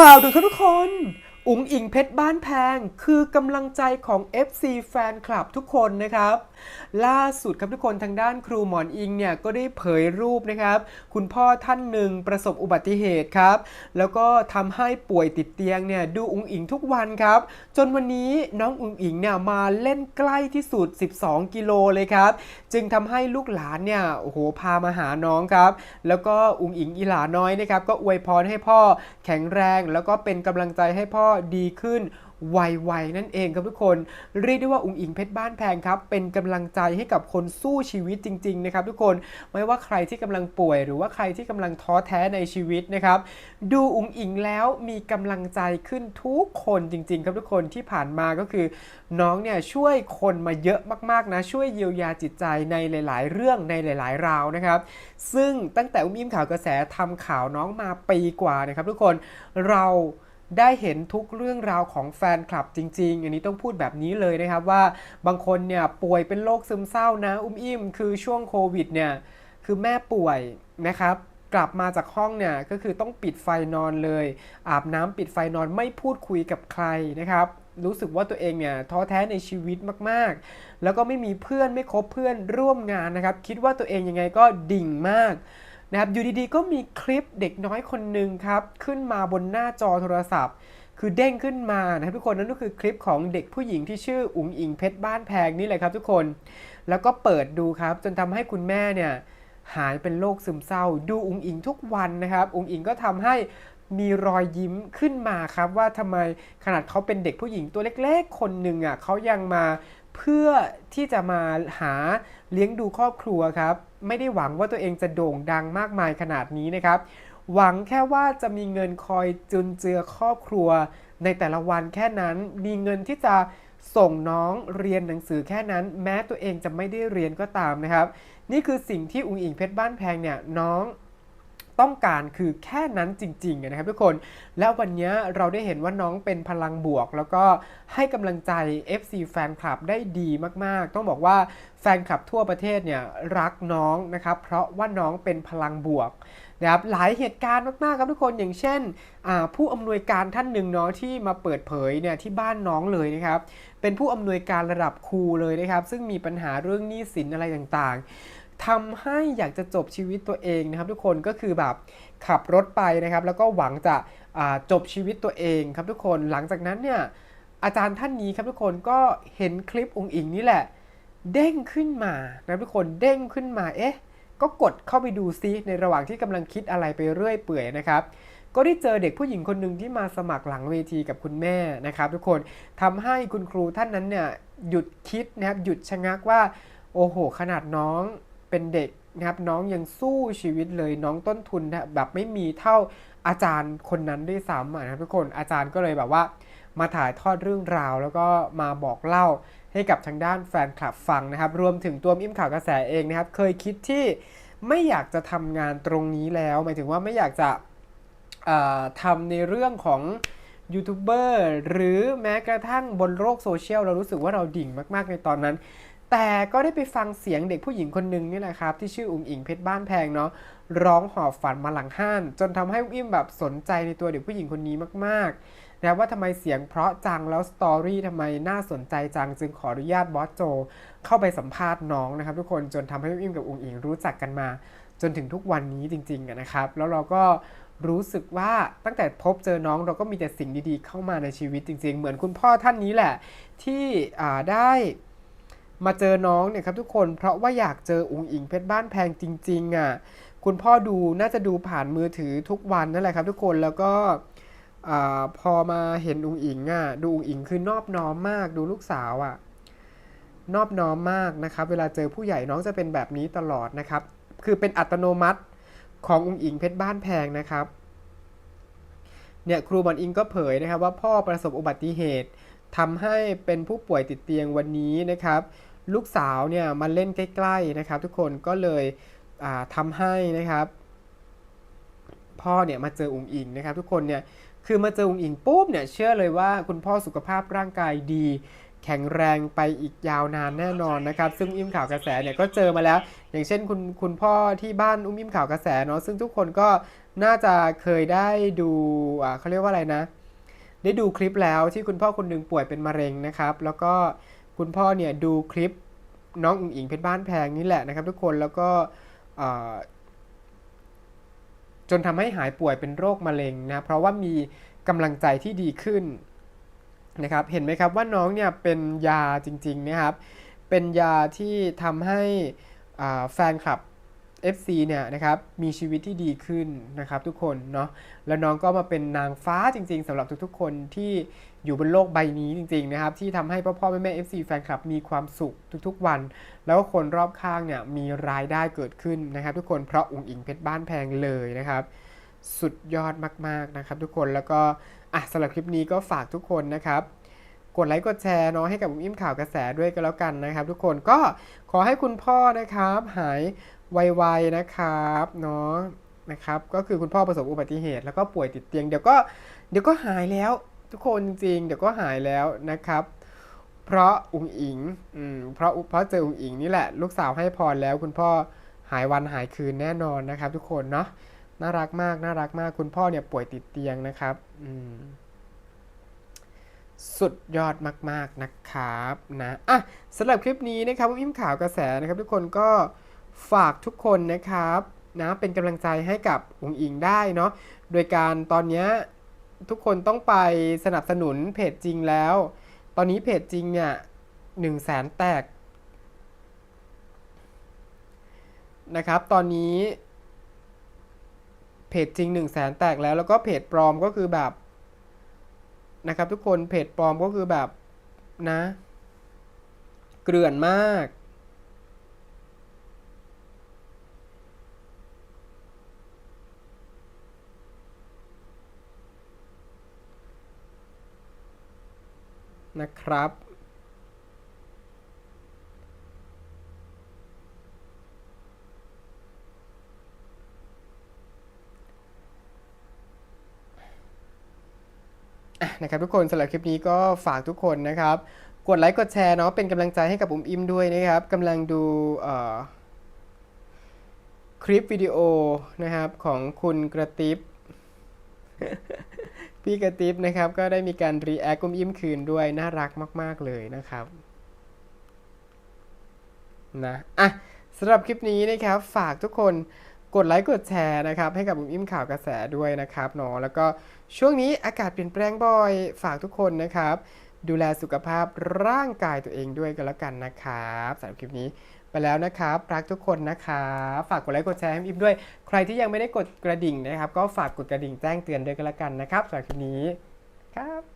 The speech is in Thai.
ข่าวด่วนครับทุกคน อุ๋งอิงเพชรบ้านแพง คือกำลังใจของ FC แฟนคลับทุกคนนะครับล่าสุดครับทุกคนทางด้านครูหมอนอิงเนี่ยก็ได้เผยรูปนะครับ คุณพ่อท่านหนึ่งประสบอุบัติเหตุครับ แล้วก็ทำให้ป่วยติดเตียงเนี่ยดูอุงอิงทุกวันครับ จนวันนี้น้องอุงอิงเนี่ยมาเล่นใกล้ที่สุด 12 กิโลเลยครับ จึงทำให้ลูกหลานเนี่ยโอ้โหพามาหาน้องครับ แล้วก็อุงอิงอีหลาน้อยนะครับก็อวยพรให้พ่อแข็งแรง แล้วก็เป็นกำลังใจให้พ่อดีขึ้นไวๆนั่นเองครับทุกคน เรียกได้ว่าอุ๋งอิงเพชรบ้านแพงครับ เป็นกำลังใจให้กับคนสู้ชีวิตจริง ๆ นะครับ ทุกคนไม่ว่าใครที่กำลังป่วย หรือว่าใครที่กำลังท้อแท้ในชีวิตนะครับ ดูอุ๋งอิงแล้วมีกำลังใจขึ้นทุกคนจริง ๆ ครับทุกคนที่ผ่านมาก็คือ น้องเนี่ยช่วยคนมาเยอะมากๆนะช่วยเยียวยาจิตใจในหลาย ๆ เรื่องในหลาย ๆ ราวนะครับ ซึ่งตั้งแต่อุ้มอิมข่าวกระแสทำข่าวน้องมาปีกว่านะครับ ทุกคนเรา ได้เห็นทุกเรื่องราวของแฟนคลับจริง ๆ อันนี้ต้องพูดแบบนี้เลยนะครับว่าบางคนเนี่ยป่วยเป็นโรคซึมเศร้านะ อุ้มอิ่มคือช่วงโควิดเนี่ยคือแม่ป่วยนะครับกลับมาจากห้องเนี่ยก็คือต้องปิดไฟนอนเลย อาบน้ำปิดไฟนอนไม่พูดคุยกับใครนะครับรู้สึกว่าตัวเองเนี่ยท้อแท้ในชีวิตมากๆ แล้วก็ไม่มีเพื่อนไม่คบเพื่อนร่วมงานนะครับ คิดว่าตัวเองยังไงก็ดิ่งมาก นะครับอยู่ดีๆก็มีคลิปเด็กน้อยคนหนึ่งครับ ขึ้นมาบนหน้าจอโทรศัพท์ คือเด้งขึ้นมานะครับทุกคนนั่นก็คือคลิปของเด็กผู้หญิงที่ชื่ออุ๋งอิงเพชรบ้านแพงนี่แหละครับทุกคน แล้วก็เปิดดูครับ จนทำให้คุณแม่เนี่ยหายเป็นโรคซึมเศร้า ดูอุ๋งอิงทุกวันนะครับอุ๋งอิงก็ทำให้มีรอยยิ้มขึ้นมาครับว่าทำไมขนาดเขาเป็นเด็กผู้หญิงตัวเล็กๆ คนหนึ่งอะเขายังมาเพื่อที่จะมาหาเลี้ยงดูครอบครัวครับ ไม่ได้หวังว่าตัวเองจะโด่งดังมากมายขนาดนี้นะครับ หวังแค่ว่าจะมีเงินคอยจุนเจือครอบครัว ในแต่ละวันแค่นั้นมีเงินที่จะส่งน้องเรียนหนังสือแค่นั้น แม้ตัวเองจะไม่ได้เรียนก็ตามนะครับ นี่คือสิ่งที่อุ๋งอิงเพชรบ้านแพงเนี่ยน้อง ต้องการคือแค่นั้นจริงๆนะครับทุกคน แล้ววันนี้เราได้เห็นว่าน้องเป็นพลังบวก แล้วก็ให้กำลังใจ FC แฟนคลับได้ดีมากๆ ต้องบอกว่าแฟนคลับทั่วประเทศเนี่ยรักน้องนะครับเพราะว่าน้องเป็นพลังบวกนะครับหลายเหตุการณ์มากๆครับทุกคนอย่างเช่น ผู้อำนวยการท่านหนึ่งเนาะที่มาเปิดเผยเนี่ยที่บ้านน้องเลยนะครับเป็นผู้อำนวยการระดับครูเลยนะครับ ซึ่งมีปัญหาเรื่องหนี้สินอะไรต่างๆ ทำให้อยากจะจบชีวิตตัวเองนะครับ ทุกคนก็คือแบบขับรถไปนะครับ แล้วก็หวังจะจบชีวิตตัวเองครับทุกคนหลังจากนั้นเนี่ยอาจารย์ท่านนี้ครับทุกคนก็เห็นคลิปองค์อิงนี่แหละ เด้งขึ้นมานะทุกคนเด้งขึ้นมาเอ๊ะก็กดเข้าไปดูซิในระหว่างที่กำลังคิดอะไรไปเรื่อยเปื่อยนะครับก็ได้เจอเด็กผู้หญิงคนหนึ่งที่มาสมัครหลังเวทีกับคุณแม่นะครับ ทุกคนทำให้คุณครูท่านนั้นเนี่ยหยุดคิดนะครับหยุดชะงักว่าโอ้โห ขนาดน้อง เป็นเด็กนะครับน้องยังสู้ชีวิตเลยน้องต้นทุนแบบไม่มีเท่าอาจารย์คนนั้นด้วยซ้ำนะครับทุกคนอาจารย์ก็เลยแบบว่า มาถ่ายทอดเรื่องราว แล้วก็มาบอกเล่าให้กับทางด้านแฟนคลับฟังนะครับ รวมถึงตัวอิ่มข่าวกระแสเองนะครับ เคยคิดที่ไม่อยากจะทำงานตรงนี้แล้ว หมายถึงว่าไม่อยากจะทำในเรื่องของยูทูบเบอร์หรือแม้กระทั่งบนโลกโซเชียลเรารู้สึกว่าเราดิ่งมาก ๆ ในตอนนั้น แต่ก็ได้ไปฟังเสียงเด็กผู้หญิงคนหนึ่งนี่แหละครับ ที่ชื่ออุ๋งอิงเพชรบ้านแพงเนาะร้องหอบฝันมาหลังห้าน จนทำให้อิ่มแบบสนใจในตัวเด็กผู้หญิงคนนี้มากๆนะว่าทำไมเสียงเพราะจังแล้วสตอรี่ทำไมน่าสนใจจังจึงขออนุญาตบอสโจ เข้าไปสัมภาษณ์น้องนะครับทุกคนจนทำให้อิ่มกับอุ๋งอิงรู้จักกันมา จนถึงทุกวันนี้จริงๆนะครับ แล้วเราก็รู้สึกว่าตั้งแต่พบเจอน้องเราก็มีแต่สิ่งดีๆ เข้ามาในชีวิตจริง ๆ เหมือนคุณพ่อท่านนี้แหละ ที่ได้ มาเจอน้องเนี่ยครับทุกคนเพราะว่าอยากเจออุ๋งอิงเพชรบ้านแพงจริงๆอะคุณพ่อดูน่าจะดูผ่านมือถือทุกวันนั่นแหละครับ ทุกคนแล้วก็พอมาเห็นอุ๋งอิงอะดูอุ๋งอิงคือนอบน้อมมากดูลูกสาวอะนอบน้อมมากนะครับเวลาเจอผู้ใหญ่น้องจะเป็นแบบนี้ตลอดนะครับ คือเป็นอัตโนมัติของอุ๋งอิงเพชรบ้านแพงนะครับเนี่ยครูบอลอิงก็เผยนะครับว่าพ่อประสบอุบัติเหตุทำให้เป็นผู้ป่วยติดเตียงวันนี้นะครับ ลูกสาวเนี่ยมาเล่นใกล้ๆนะครับ ทุกคนก็เลยทำให้นะครับพ่อเนี่ยมาเจออุ๋งอิงนะครับทุกคนเนี่ยคือมาเจออุ๋งอิงปุ๊บเนี่ยเชื่อเลยว่าคุณพ่อสุขภาพร่างกายดี แข็งแรงไปอีกยาวนานแน่นอนนะครับ ซึ่งอิมข่าวกระแสเนี่ยก็เจอมาแล้ว อย่างเช่นคุณคุณพ่อที่บ้านอุ้มอิมข่าวกระแสเนาะซึ่งทุกคนก็น่าจะเคยได้ดูเขาเรียกว่าอะไรนะ ได้ดูคลิปแล้วที่คุณพ่อคนหนึ่งป่วยเป็นมะเร็งนะครับ แล้วก็ คุณพ่อเนี่ยดูคลิปน้องอุ๋งอิงเพชรบ้านแพงนี่แหละนะครับ ทุกคนแล้วก็จนทำให้หายป่วยเป็นโรคมะเร็งนะเพราะว่ามีกำลังใจที่ดีขึ้นนะครับเห็นไหมครับว่าน้องเนี่ยเป็นยาจริงๆนะครับ เป็นยาที่ทำให้แฟนคลับ FC เนี่ยนะครับมีชีวิตที่ดีขึ้นนะครับทุกคนเนาะแล้วน้องก็มาเป็นนางฟ้าจริง ๆสำหรับทุกๆ คนที่อยู่บนโลกใบนี้จริง ๆ นะครับ ที่ทำให้พ่อพ่อแม่แม่ FC แฟนคลับมีความสุขทุกๆวัน แล้วก็คนรอบข้างเนี่ยมีรายได้เกิดขึ้นนะครับ ทุกคนเพราะอุ๋งอิงเพชรบ้านแพงเลยนะครับ สุดยอดมากๆนะครับ ทุกคนแล้วก็อะสำหรับคลิปนี้ก็ฝากทุกคนนะครับกดไลค์กดแชร์เนาะให้กับอุ้มอิ่มข่าวกระแสด้วยก็แล้วกันนะครับ ทุกคนก็ขอให้คุณพ่อนะครับหาย ไวๆนะครับเนาะนะครับ ก็คือคุณพ่อประสบอุบัติเหตุ แล้วก็ป่วยติดเตียง เดี๋ยวก็เดี๋ยวก็หายแล้ว ทุกคนจริงเดี๋ยวก็หายแล้วนะครับ เพราะอุ๋งอิงอืมเพราะเพราะเจออุ๋งอิงนี่แหละ ลูกสาวให้พรแล้วคุณพ่อหายวันหายคืนแน่นอนนะครับ ทุกคนเนาะน่ารักมากน่ารักมากคุณพ่อเนี่ยป่วยติดเตียงนะครับอืมสุดยอดมาก ๆ นะครับนะอะสำหรับคลิปนี้นะครับอุ้มข่าวกระแสนะครับ ทุกคนก็ ฝากทุกคนนะครับนะเป็นกำลังใจให้กับอุ๋งอิงได้เนาะโดยการตอนนี้ทุกคนต้องไปสนับสนุนเพจจริงแล้ว ตอนนี้เพจจริงเนี่ยหนึ่งแสนแตกนะครับ ตอนนี้เพจจริง1นึ่งแสนแตกแล้วแล้วก็เพจปลอมก็คือแบบนะครับ ทุกคนเพจปลอมก็คือแบบนะ เกลื่อนมาก นะครับ นะครับทุกคนสำหรับคลิปนี้ก็ฝากทุกคนนะครับ กดไลค์กดแชร์เนาะเป็นกำลังใจให้กับอุ้มอิมด้วยนะครับกำลังดูคลิปวิดีโอนะครับของคุณกระติบ พี่กระติบนะครับก็ได้มีการรีแอคอุ้มอิมคืนด้วยน่ารักมาก ๆ เลยนะครับนะอะสำหรับคลิปนี้นะครับฝากทุกคนกดไลค์กดแชร์นะครับให้กับอุ้มอิ่มข่าวกระแสด้วยนะครับเนาะแล้วก็ช่วงนี้อากาศเปลี่ยนแปลงบ่อยฝากทุกคนนะครับ ดูแลสุขภาพร่างกายตัวเองด้วยกันแล้วกันนะครับสำหรับคลิปนี้ ไปแล้วนะครับรักทุกคนนะครับฝากกดไลค์กดแชร์ให้อิฟด้วย ใครที่ยังไม่ได้กดกระดิ่งนะครับ ก็ฝากกดกระดิ่งแจ้งเตือนด้วยกันแล้วกันนะครับสำหรับคลิปนี้ครับ